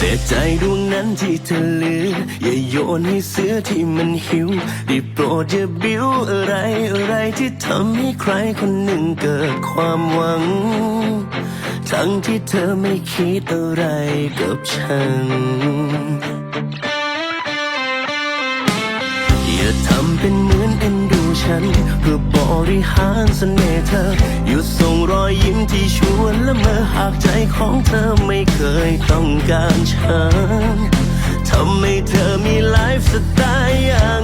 ใจดวงนั้นที่เธอเหลือ อย่าโยนให้เสือที่มันหิวได้โปรดอย่าบิ้วอะไรอะไรที่ทำให้ใครคนหนึ่งเกิดความหวัง ทั้งที่เธอไม่คิดอะไรกับฉันอย่าทำเป็นเหมือน ฉัน เพื่อบริหารเสน่ห์เธอ หยุดส่งรอยยิ้มที่ชวนและเมื่อหากใจของเธอไม่เคยต้องการฉันทำให้เธอมีไลฟ์สไตล์อย่าง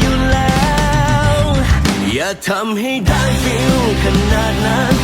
อยู่แล้ว อย่าทำให้ได้ฟิลขนาดนั้น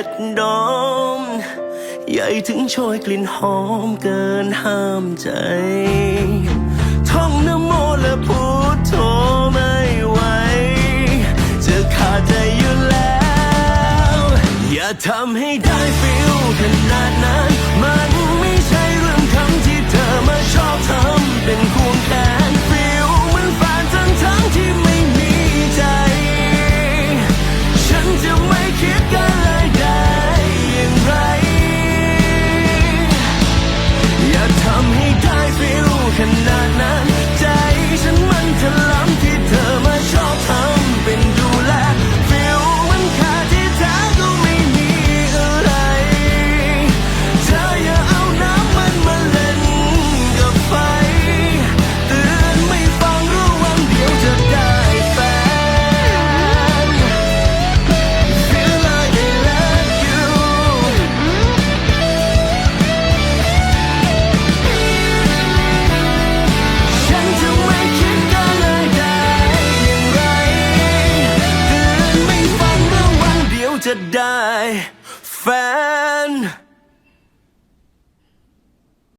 ด็ดดอม ใหญ่ถึงโชยกลิ่นหอมเกินห้ามใจ ท่องนโมและพุทโธไม่ไหวจะขาดใจอยู่แล้ว อย่าทำให้ได้ฟิลขนาดนั้น to die. Fan.